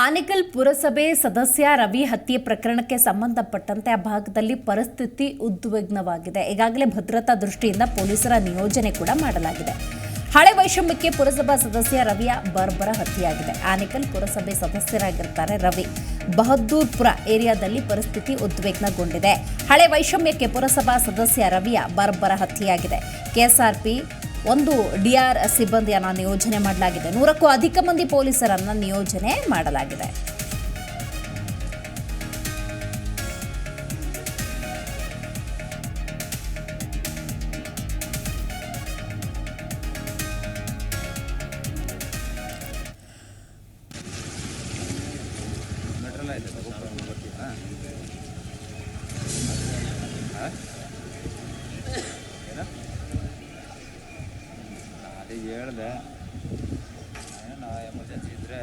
ಆನೇಕಲ್ ಪುರಸಭೆ ಸದಸ್ಯ ರವಿ ಹತ್ಯೆ ಪ್ರಕರಣಕ್ಕೆ ಸಂಬಂಧಪಟ್ಟಂತೆ ಆ ಭಾಗದಲ್ಲಿ ಪರಿಸ್ಥಿತಿ ಉದ್ವಿಗ್ನವಾಗಿದೆ. ಈಗಾಗಲೇ ಭದ್ರತಾ ದೃಷ್ಟಿಯಿಂದ ಪೊಲೀಸರ ನಿಯೋಜನೆ ಕೂಡ ಮಾಡಲಾಗಿದೆ. ಹಳೆ ವೈಷಮ್ಯಕ್ಕೆ ಪುರಸಭಾ ಸದಸ್ಯ ರವಿಯ ಬರ್ಬರ ಹತ್ಯೆಯಾಗಿದೆ. ಆನೇಕಲ್ ಪುರಸಭೆ ಸದಸ್ಯರಾಗಿರ್ತಾರೆ ರವಿ. ಬಹದ್ದೂರ್ಪುರ ಏರಿಯಾದಲ್ಲಿ ಪರಿಸ್ಥಿತಿ ಉದ್ವಿಗ್ನಗೊಂಡಿದೆ. ಹಳೆ ವೈಷಮ್ಯಕ್ಕೆ ಪುರಸಭಾ ಸದಸ್ಯ ರವಿಯ ಬರ್ಬರ ಹತ್ಯೆಯಾಗಿದೆ. ಕೆಎಸ್ಆರ್ಪಿ ಒಂದು ಡಿಆರ್ ಸಿಬ್ಬಂದಿಯನ್ನು ನಿಯೋಜನೆ ಮಾಡಲಾಗಿದೆ. ನೂರಕ್ಕೂ ಅಧಿಕ ಮಂದಿ ಪೊಲೀಸರನ್ನು ನಿಯೋಜನೆ ಮಾಡಲಾಗಿದೆ. ಹೇಳ್ದೆ ಎಮರ್ಜೆನ್ಸಿ ಇದ್ದರೆ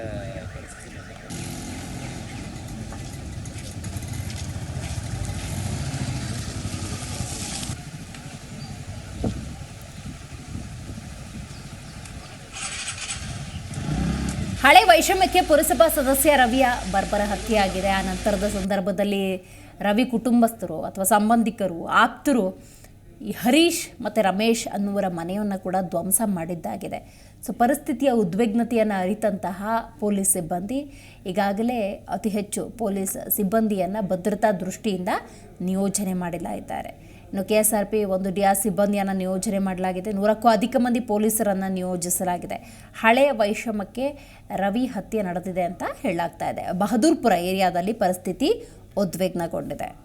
ಹಳೆ ವೈಷಮ್ಯಕ್ಕೆ ಪುರಸಭಾ ಸದಸ್ಯ ರವಿಯ ಬರ್ಬರ ಹತ್ಯೆಯಾಗಿದೆ. ಆ ನಂತರದ ಸಂದರ್ಭದಲ್ಲಿ ರವಿ ಕುಟುಂಬಸ್ಥರು ಅಥವಾ ಸಂಬಂಧಿಕರು, ಆಪ್ತರು ಈ ಹರೀಶ್ ಮತ್ತು ರಮೇಶ್ ಅನ್ನುವರ ಮನೆಯನ್ನು ಕೂಡ ಧ್ವಂಸ ಮಾಡಿದ್ದಾಗಿದೆ. ಸೊ ಪರಿಸ್ಥಿತಿಯ ಉದ್ವಿಗ್ನತೆಯನ್ನು ಅರಿತಂತಹ ಪೊಲೀಸ್ ಸಿಬ್ಬಂದಿ ಈಗಾಗಲೇ ಅತಿ ಹೆಚ್ಚು ಪೊಲೀಸ್ ಸಿಬ್ಬಂದಿಯನ್ನು ಭದ್ರತಾ ದೃಷ್ಟಿಯಿಂದ ನಿಯೋಜನೆ ಇದ್ದಾರೆ. ಇನ್ನು ಕೆ ಎಸ್ ಆರ್ ಪಿ ಒಂದು ಡಿ ಆರ್ ಸಿಬ್ಬಂದಿಯನ್ನು ನಿಯೋಜನೆ ಮಾಡಲಾಗಿದೆ. ನೂರಕ್ಕೂ ಅಧಿಕ ಮಂದಿ ಪೊಲೀಸರನ್ನು ನಿಯೋಜಿಸಲಾಗಿದೆ. ಹಳೆಯ ವೈಷಮ್ಯಕ್ಕೆ ರವಿ ಹತ್ಯೆ ನಡೆದಿದೆ ಅಂತ ಹೇಳಲಾಗ್ತಾ ಇದೆ. ಬಹದೂರ್ಪುರ ಏರಿಯಾದಲ್ಲಿ ಪರಿಸ್ಥಿತಿ ಉದ್ವಿಗ್ನಗೊಂಡಿದೆ.